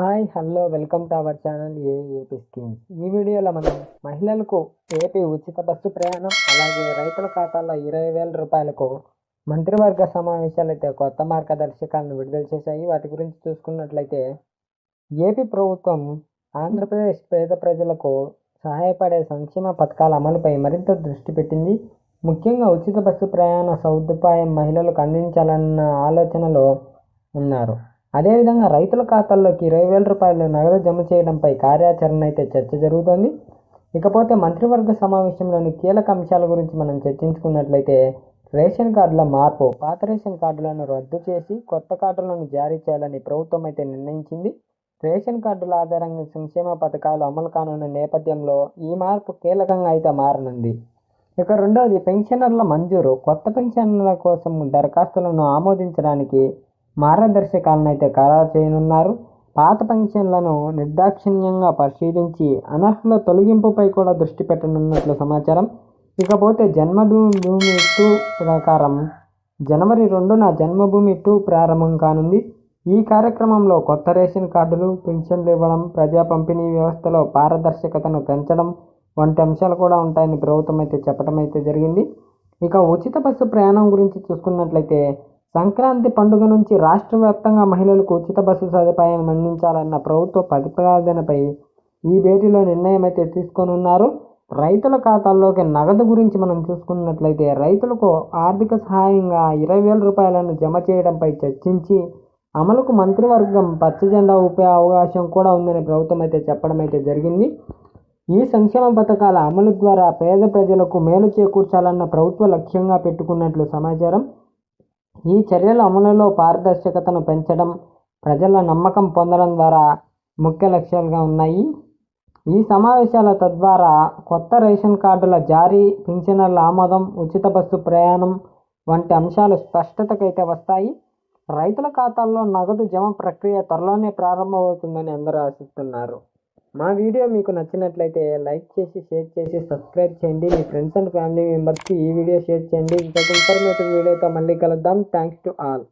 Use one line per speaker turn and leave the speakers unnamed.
Hi hello welcome to our channel AAP AP schemes. ఈ వీడియోలో మనం మహిళలకు ఏపీ ఉచిత బస్సు ప్రయాణం అలాగే రైతుల ఖాతాల్లో ఇరవై వేల రూపాయలకు మంత్రివర్గ సమావేశాలు అయితే కొత్త మార్గదర్శకాలను విడుదల చేశాయి. వాటి గురించి చూసుకున్నట్లయితే ఏపీ ప్రభుత్వం ఆంధ్రప్రదేశ్ పేద ప్రజలకు సహాయపడే సంక్షేమ పథకాల అమలుపై మరింత దృష్టి పెట్టింది. ముఖ్యంగా ఉచిత బస్సు ప్రయాణ సదుపాయం మహిళలకు అందించాలన్న ఆలోచనలో ఉన్నారు. అదేవిధంగా రైతుల ఖాతాల్లోకి ఇరవై వేల రూపాయలు నగదు జమ చేయడంపై కార్యాచరణ అయితే చర్చ జరుగుతోంది. ఇకపోతే మంత్రివర్గ సమావేశంలోని కీలక అంశాల గురించి మనం చర్చించుకున్నట్లయితే రేషన్ కార్డుల మార్పు పాత రేషన్ కార్డులను రద్దు చేసి కొత్త కార్డులను జారీ చేయాలని ప్రభుత్వం అయితే నిర్ణయించింది. రేషన్ కార్డుల ఆధారంగా సంక్షేమ పథకాలు అమలు కానున్న నేపథ్యంలో ఈ మార్పు కీలకంగా అయితే మారనుంది. ఇక రెండవది పెన్షనర్ల మంజూరు. కొత్త పెన్షన్ల కోసం దరఖాస్తులను ఆమోదించడానికి మార్గదర్శకాలను అయితే ఖరారు చేయనున్నారు. పాత పెన్షన్లను నిర్దాక్షిణ్యంగా పరిశీలించి అనర్హుల తొలగింపుపై కూడా దృష్టి పెట్టనున్నట్లు సమాచారం. ఇకపోతే జన్మభూమి భూమి టూ ప్రకారం. జనవరి రెండున జన్మభూమి టూ ప్రారంభం కానుంది. ఈ కార్యక్రమంలో కొత్త రేషన్ కార్డులు పెన్షన్లు ఇవ్వడం ప్రజా పంపిణీ వ్యవస్థలో పారదర్శకతను పెంచడం వంటి అంశాలు కూడా ఉంటాయని ప్రభుత్వం అయితే చెప్పడం అయితే జరిగింది. ఇక ఉచిత బస్సు ప్రయాణం గురించి చూసుకున్నట్లయితే సంక్రాంతి పండుగ నుంచి రాష్ట్ర వ్యాప్తంగా మహిళలకు ఉచిత బస్సు సదుపాయం అందించాలన్న ప్రభుత్వ ప్రతిపాదనపై ఈ భేటీలో నిర్ణయం అయితే తీసుకొనున్నారు. రైతుల ఖాతాల్లోకి నగదు గురించి మనం చూసుకున్నట్లయితే రైతులకు ఆర్థిక సహాయంగా ఇరవై వేల రూపాయలను జమ చేయడంపై చర్చించి అమలుకు మంత్రివర్గం పచ్చజెండా ఊపే అవకాశం కూడా ఉందని ప్రభుత్వం అయితే చెప్పడం అయితే జరిగింది. ఈ సంక్షేమ పథకాల అమలు ద్వారా పేద ప్రజలకు మేలు చేకూర్చాలన్న ప్రభుత్వ లక్ష్యంగా పెట్టుకున్నట్లు సమాచారం. ఈ చర్యల అమలులో పారదర్శకతను పెంచడం ప్రజల నమ్మకం పొందడం ద్వారా ముఖ్య లక్ష్యాలుగా ఉన్నాయి. ఈ సమావేశాల తద్వారా కొత్త రేషన్ కార్డుల జారీ పింఛనర్ల ఆమోదం ఉచిత బస్సు ప్రయాణం వంటి అంశాలు స్పష్టతకైతే వస్తాయి. రైతుల ఖాతాల్లో నగదు జమ ప్రక్రియ త్వరలోనే ప్రారంభమవుతుందని అందరూ ఆశిస్తున్నారు. మా వీడియో మీకు నచ్చినట్లయితే లైక్ చేసి షేర్ చేసి సబ్స్క్రైబ్ చేయండి. మీ ఫ్రెండ్స్ అండ్ ఫ్యామిలీ మెంబర్స్కి ఈ వీడియో షేర్ చేయండి. ఇంకొక ఇన్ఫర్మేటివ్ వీడియోతో మళ్ళీ కలుద్దాం. Thanks to all